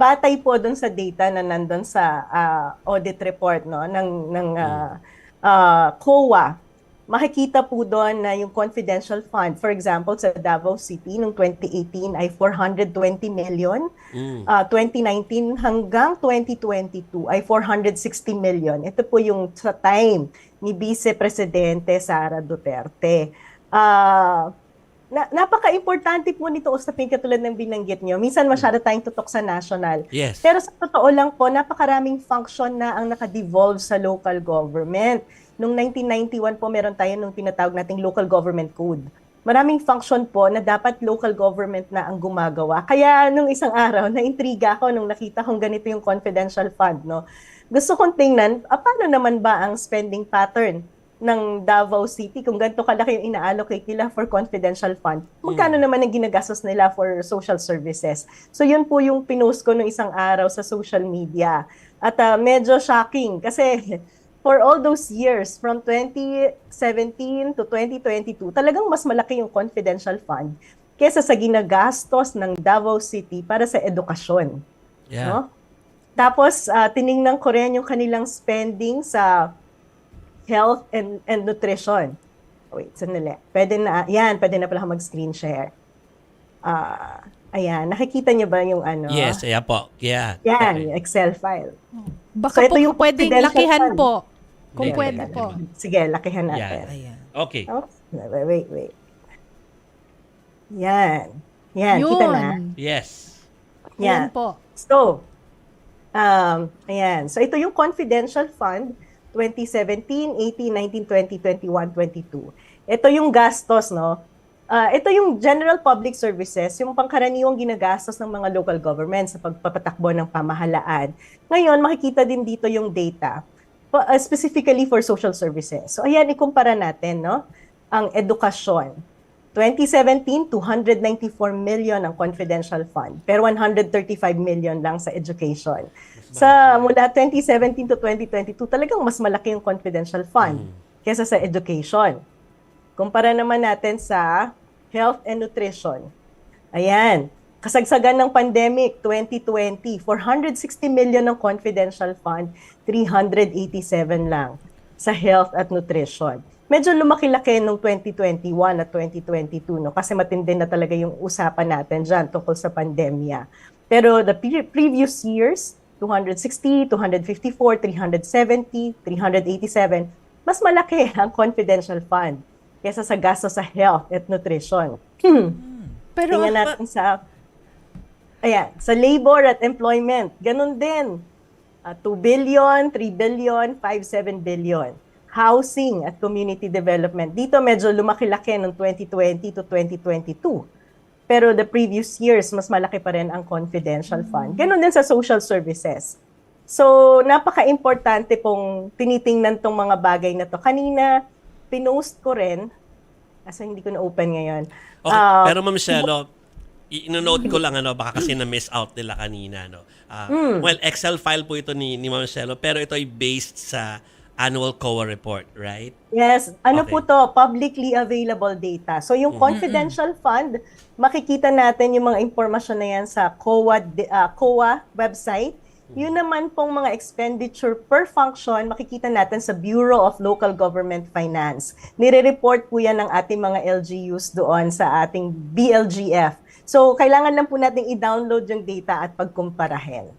batay po doon sa data na nandun sa ah, audit report no ng ng ah, ah, COA, makikita po doon na yung confidential fund, for example, sa Davao City noong 2018 ay 420 million. Mm. Ah, 2019 hanggang 2022 ay 460 million. Ito po yung sa time ni Vice Presidente Sara Duterte. Ah, na, napaka-importante po nito usapin katulad ng binanggit nyo. Minsan masyado tayong tutok sa national. Yes. Pero sa totoo lang po, napakaraming function na ang naka-devolve sa local government. Noong 1991 po, meron tayo nung tinatawag nating Local Government Code. Maraming function po na dapat local government na ang gumagawa. Kaya nung isang araw, na-intriga ako nung nakita kong ganito yung confidential fund. No? Gusto kong tingnan, ah, paano naman ba ang spending pattern ng Davao City kung ganito kalaki yung ina-allocate nila for confidential fund. Magkano naman ang ginagastos nila for social services? So yun po yung pinost ko nung isang araw sa social media. At ah, medyo shocking kasi for all those years from 2017 to 2022, talagang mas malaki yung confidential fund kesa sa ginagastos ng Davao City para sa edukasyon. Yeah. No? Tapos, ah, tiningnan ko rin yung kanilang spending sa health and, and nutrition. Wait, sandali. Pwede na, yan, pwede na pala mag-screen share. Ah, ayan, nakikita niyo ba yung ano? Yes, ayan po. Yeah. Yan, Okay. Excel file. Baka So, ito po yung pwedeng lakihan fund. po. Kung Hindi, pwede po. Sige, lakihan natin. Ayan. Okay. Oh, wait, wait, wait. Yan. Yan, kita na. Yes. Yan Yan. po. So, um, ayan. So, ito yung confidential fund 2017, 18, 19, 20, 21, 22. Ito yung gastos, no? Ah, ito yung general public services, yung pangkaraniwang ginagastos ng mga local governments sa pagpapatakbo ng pamahalaan. Ngayon, makikita din dito yung data, ah, specifically for social services. So, ayan, ikumpara natin, no? Ang edukasyon. 2017, 294 million ang confidential fund, pero 135 million lang sa education. Sa mula 2017 to 2022, talagang mas malaki yung confidential fund kesa sa education. Kumpara naman natin sa health and nutrition. Ayan, kasagsagan ng pandemic 2020, 460 million ng confidential fund, 387 lang sa health at nutrition. Medyo lumaki-laki nung 2021 at 2022 no kasi matindi na talaga yung usapan natin diyan tungkol sa pandemya. Pero the pre- previous years, 260, 254, 370, 387, mas malaki ang confidential fund kesa sa gasto sa health at nutrition. Pero Tingnan natin sa Ayan, sa labor at employment, ganun din. Ah, 2 billion, 3 billion, 5, 7 billion. Housing at community development. Dito medyo lumaki-laki ng 2020 to 2022. Pero the previous years, mas malaki pa rin ang confidential fund. Ganun din sa social services. So, napaka-importante pong tinitingnan tong mga bagay na to. Kanina, pinost ko rin, asa hindi ko na-open ngayon. Okay. Ah, Pero Ma'am Shelo, i-note ko lang ano baka kasi na-miss out nila kanina no. Ah, Hmm. Well, Excel file po ito ni ni Ma'am Shelo pero ito ay based sa annual COA report, right? Yes, ano Okay. po to, publicly available data. So yung confidential fund, makikita natin yung mga impormasyon na yan sa COA, ah, COA website. Yun naman pong mga expenditure per function, makikita natin sa Bureau of Local Government Finance. Nire-report po yan ng ating mga LGUs doon sa ating BLGF. So kailangan lang po natin i-download yung data at pagkumparahin.